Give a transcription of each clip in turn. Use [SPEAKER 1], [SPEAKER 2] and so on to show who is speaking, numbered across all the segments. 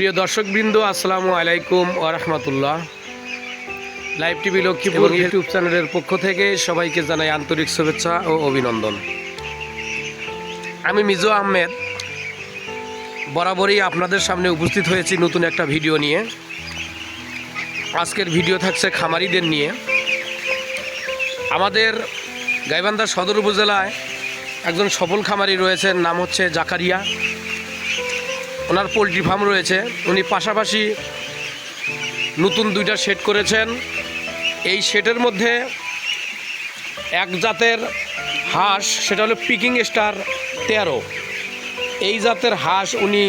[SPEAKER 1] প্রিয় দর্শকবৃন্দ আসসালামু আলাইকুম ওরহমতুল্লাহ লাইভ টিভি লক্ষ্মীপুর ইউটিউব চ্যানেলের পক্ষ থেকে সবাইকে জানাই আন্তরিক শুভেচ্ছা ও অভিনন্দন। আমি মিজু আহমেদ বরাবরই আপনাদের সামনে উপস্থিত হয়েছি নতুন একটা ভিডিও নিয়ে। আজকের ভিডিও থাকছে খামারিদের নিয়ে। আমাদের গাইবান্ধা সদর উপজেলায় একজন সফল খামারি রয়েছেন নাম হচ্ছে জাকারিয়া। ওনার পোলট্রি ফার্ম রয়েছে। উনি পাশাপাশি নতুন দুইটা শেড করেছেন। এই শেডের মধ্যে এক জাতের হাঁস, সেটা হলো পিকিং স্টার তেরো। এই জাতের হাঁস উনি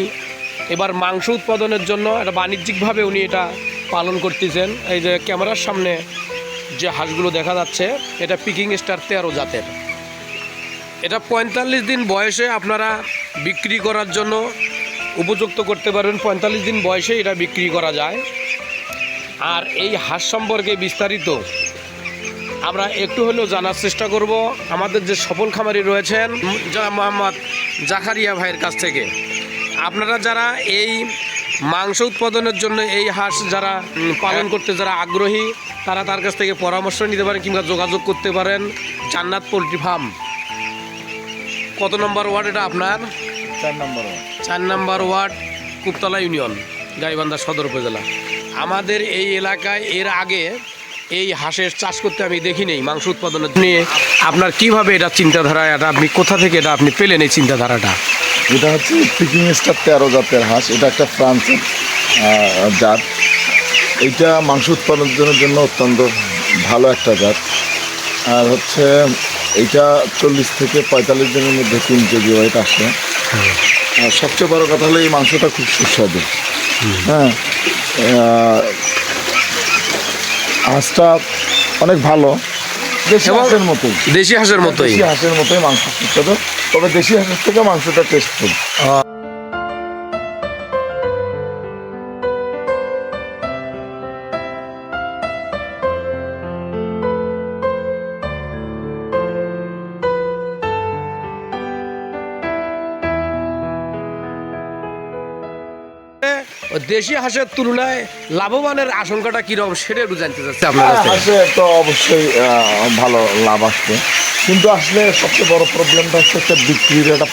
[SPEAKER 1] এবার মাংস উৎপাদনের জন্য এটা বাণিজ্যিকভাবে উনি এটা পালন করতেছেন। এই যে ক্যামেরার সামনে যে হাঁসগুলো দেখা যাচ্ছে, এটা পিকিং স্টার তেরো জাতের। এটা পঁয়তাল্লিশ দিন বয়সে আপনারা বিক্রি করার জন্য উপযুক্ত করতে পারবেন। পঁয়তাল্লিশ দিন বয়সে এটা বিক্রি করা যায়। আর এই হাঁস সম্পর্কে বিস্তারিত আমরা একটু হলেও জানার চেষ্টা করব। আমাদের যে সফল খামারি রয়েছেন মোহাম্মদ জাকারিয়া ভাইয়ের কাছ থেকে। আপনারা যারা এই মাংস উৎপাদনের জন্য এই হাঁস যারা পালন করতে যারা আগ্রহী, তারা তার কাছ থেকে পরামর্শ নিতে পারেন কিংবা যোগাযোগ করতে পারেন। জান্নাত পোলট্রি ফার্ম। কত নম্বর ওয়ার্ড এটা আপনার?
[SPEAKER 2] চার নম্বর
[SPEAKER 1] চার number ward Kuptala union Gaibandha সদর উপজেলা। আমাদের এই এলাকায় এর আগে এই হাঁসের চাষ করতে আমি দেখি নেই মাংস উৎপাদনের নিয়ে আপনার কীভাবে এটা চিন্তাধারা এটা আপনি কোথা থেকে এটা আপনি পেলেন এই চিন্তাধারাটা?
[SPEAKER 2] এটা হচ্ছে পিকিং স্টার তেরো জাতের হাঁস এটা একটা ফ্রান্সের জাত। এইটা মাংস উৎপাদনের জন্য অত্যন্ত ভালো একটা জাত। আর হচ্ছে এইটা চল্লিশ থেকে পঁয়তাল্লিশ দিনের মধ্যে তিন কেজি ওয়েট আসে। আর সবচেয়ে বড় কথা হলো এই মাংসটা খুব সুস্বাদু। হ্যাঁ। হাঁসটা অনেক ভালো। দেশি হাঁসের মতোই।
[SPEAKER 1] দেশি হাঁসের মতোই।
[SPEAKER 2] দেশি হাঁসের মতোই মাংস সুস্বাদু। তবে দেশি হাঁসের থেকে মাংসটা টেস্টফুল
[SPEAKER 1] দেশি হাঁসের তুলনায় লাভবানের আশঙ্কাটা কীরকম সেটা একটু জানতে চাচ্ছি আপনার
[SPEAKER 2] হাঁসে তো অবশ্যই ভালো লাভ আসবে। কিন্তু আসলে সবচেয়ে বড় প্রবলেমটা হচ্ছে একটা বিক্রির একটা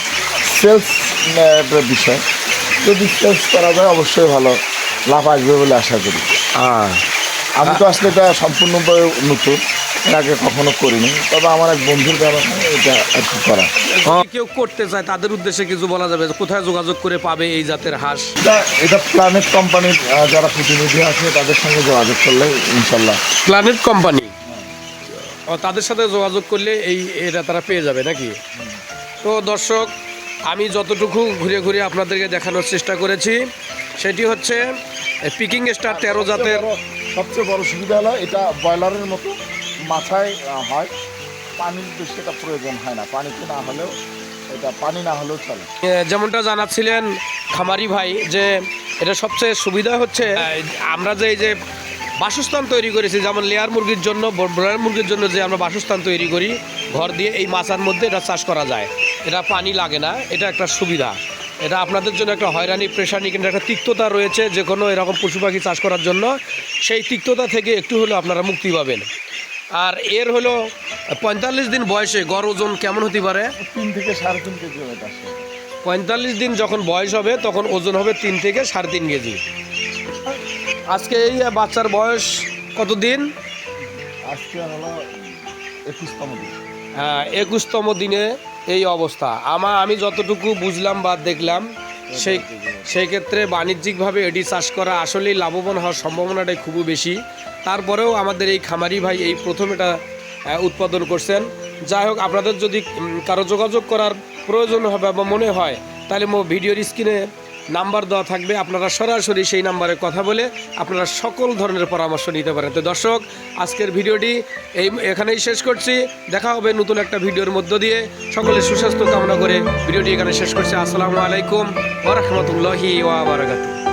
[SPEAKER 2] সেলস একটা বিষয়। যদি সেলস করা যায় অবশ্যই ভালো লাভ আসবে বলে আশা করি। আমি তো আসলে এটা সম্পূর্ণভাবে নতুন। এর আগে কখনো করিনি তবে আমার এক বন্ধুর কারণে এটা আর কি করা।
[SPEAKER 1] কেউ করতে চায় তাদের উদ্দেশ্যে কিছু বলা যাবে কোথায় যোগাযোগ করে পাবে এই জাতের হাঁস?
[SPEAKER 2] এটা এটা প্ল্যানেট কোম্পানির যারা প্রতিনিধি আছে তাদের সঙ্গে যোগাযোগ করলে ইনশাল্লাহ।
[SPEAKER 1] প্ল্যানেট কোম্পানি ও তাদের সাথে যোগাযোগ করলে এই এটা তারা পেয়ে যাবে নাকি? তো দর্শক আমি যতটুকু ঘুরে ঘুরে আপনাদেরকে দেখানোর চেষ্টা করেছি সেটি হচ্ছে পিকিং স্টার তেরো জাতের
[SPEAKER 2] সবচেয়ে বড় সুবিধা হলো এটা ব্রয়লারের মতো। মাথায় হয়। পানির এটা প্রয়োজন হয় না। পানিতে না হলেও, এটা পানি না হলেও চলে।
[SPEAKER 1] যেমনটা জানাচ্ছিলেন খামারি ভাই যে এটা সবচেয়ে সুবিধা হচ্ছে আমরা যে এই যে বাসস্থান তৈরি করেছি, যেমন লেয়ার মুরগির জন্য ব্রয়লার মুরগির জন্য যে আমরা বাসস্থান তৈরি করি, ঘর দিয়ে এই মাছার মধ্যে এটা চাষ করা যায়। এটা পানি লাগে না, এটা একটা সুবিধা। এটা আপনাদের জন্য একটা হয়রানি, প্রেশানি কিন্তু একটা তিক্ততা রয়েছে যে কোনো এরকম পশু পাখি চাষ করার জন্য। সেই তিক্ততা থেকে একটু হলেও আপনারা মুক্তি পাবেন। আর এর হলো পঁয়তাল্লিশ দিন বয়সে গড় ওজন কেমন হতে পারে?
[SPEAKER 2] তিন থেকে সাড়ে তিন কেজি
[SPEAKER 1] পঁয়তাল্লিশ দিন যখন বয়স হবে তখন ওজন হবে তিন থেকে সাড়ে তিন কেজি। আজকে এই বাচ্চার বয়স কত দিন
[SPEAKER 2] আজকে হলো একুশতম দিন।
[SPEAKER 1] হ্যাঁ একুশতম দিনে এই অবস্থা। আমা আমি যতটুকু বুঝলাম বা দেখলাম সেই সেই ক্ষেত্রে বাণিজ্যিকভাবে এটি চাষ করা আসলেই লাভবান হওয়ার সম্ভাবনাটাই খুবই বেশি। তারপরেও আমাদের এই খামারি ভাই এই প্রথম এটা উৎপাদন করছেন। যাই হোক, আপনাদের যদি কারও যোগাযোগ করার প্রয়োজন হবে বা মনে হয়, তাহলে মো ভিডিওর স্ক্রিনে নাম্বার দেওয়া থাকবে, আপনারা সরাসরি সেই নাম্বারে কথা বলে আপনারা সকল ধরনের পরামর্শ নিতে পারেন। তো দর্শক, আজকের ভিডিওটি এই, এখানেই শেষ করছি। দেখা হবে নতুন একটা ভিডিওর মধ্য দিয়ে। সকলে সুস্বাস্থ্য কামনা করে ভিডিওটি এখানে শেষ করছি। আসসালামু আলাইকুম ওরহমতুল্লাহি ওয়া বারাকাতুহু।